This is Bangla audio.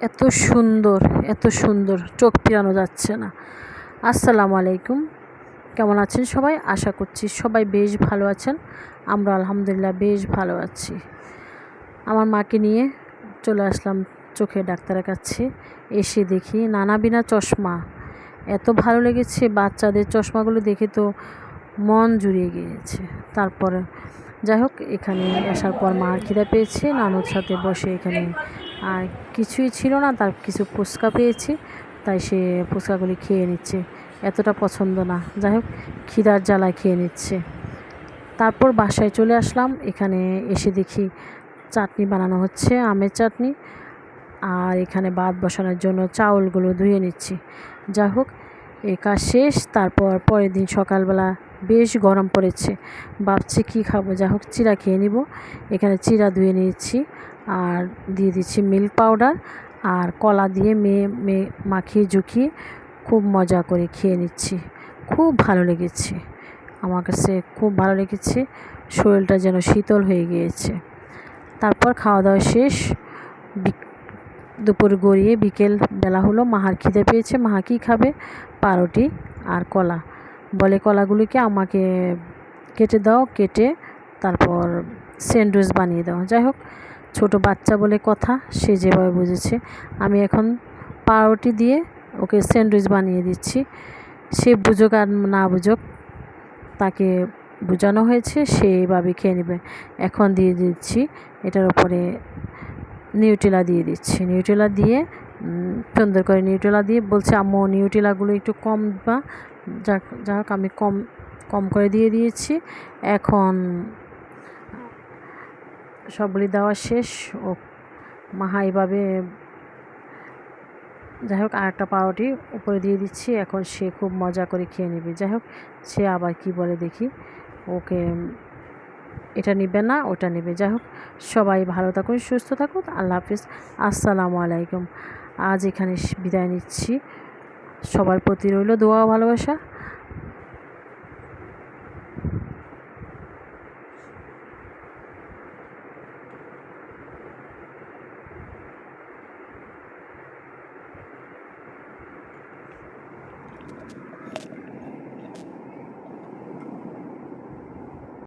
এত সুন্দর এত সুন্দর, চোখ ফিরানো যাচ্ছে না। আসসালামু আলাইকুম। কেমন আছেন সবাই? আশা করছি সবাই বেশ ভালো আছেন। আমরা আলহামদুলিল্লাহ বেশ ভালো আছি। আমার মাকে নিয়ে চলে আসলাম চোখে ডাক্তারের কাছে। এসে দেখি নানা বিনা চশমা। এত ভালো লেগেছে, বাচ্চাদের চশমাগুলো দেখে তো মন জুড়িয়ে গিয়েছে। তারপরে যাই হোক, এখানে আসার পর মার খিদা পেয়েছে, নানুর সাথে বসে এখানে আর কিছুই ছিল না, তার কিছু ফুচকা পেয়েছি, তাই সে ফুচকাগুলি খেয়ে নিচ্ছে, এতটা পছন্দ না। যাই হোক, খিদার জ্বালায় খেয়ে নিচ্ছে। তারপর বাসায় চলে আসলাম, এখানে এসে দেখি চাটনি বানানো হচ্ছে, আমের চাটনি, আর এখানে ভাত বসানোর জন্য চাউলগুলো ধুয়ে নিচ্ছি। যাই হোক, এ কাজ শেষ, তারপর পরের দিন সকালবেলা বেশ গরম পড়েছে। ভাবছি কী খাব? যা হোক চিরা খেয়ে নিব। এখানে চিরা ধুয়ে নিয়েছি আর দিয়ে দিচ্ছি মিল্ক পাউডার আর কলা দিয়ে মেয়ে মেয়ে মাখিয়ে ঝুঁকিয়ে খুব মজা করে খেয়ে নিচ্ছি। খুব ভালো লেগেছে। আমার কাছে খুব ভালো লেগেছে। শরীরটা যেন শীতল হয়ে গিয়েছে। তারপর খাওয়া দাওয়া শেষ। দুপুর গড়িয়ে বিকেল বেলা হলো। মাহার খিদে পেয়েছে। মাহা কী খাবে? পাউরুটি আর কলা। বলে কলাগুলিকে আমাকে কেটে দাও, কেটে তারপর স্যান্ডউইচ বানিয়ে দাও। যাই হোক, ছোটো বাচ্চা বলে কথা, সে যেভাবে বুঝেছে। আমি এখন পাউরুটি দিয়ে ওকে স্যান্ডউইচ বানিয়ে দিচ্ছি। সে বুঝুক আর না বুঝুক, তাকে বোঝানো হয়েছে, সে এভাবে খেয়ে নেবে। এখন দিয়ে দিচ্ছি, এটার উপরে নিউটেলা দিয়ে দিচ্ছি। নিউটেলা দিয়ে সুন্দর করে নিউটেলা দিয়ে বলছে, আম্মু নিউটেলাগুলো একটু কম বা যাক যাই হোক, আমি কম কম করে দিয়ে দিয়েছি। এখন সবগুলি দেওয়া শেষ। ও মাহা এভাবে, যাই হোক আর একটা পাউরুটি উপরে দিয়ে দিচ্ছি। এখন সে খুব মজা করে খেয়ে নেবে। যাই হোক, সে আবার কি বলে দেখি। ওকে এটা নেবে না, ওটা নেবে। যাই হোক, সবাই ভালো থাকুন, সুস্থ থাকুন, আল্লাহ হাফিজ। আসসালামু আলাইকুম। আজ এখানে বিদায় নিচ্ছি। সবার প্রতি রইল দোয়া ভালোবাসা।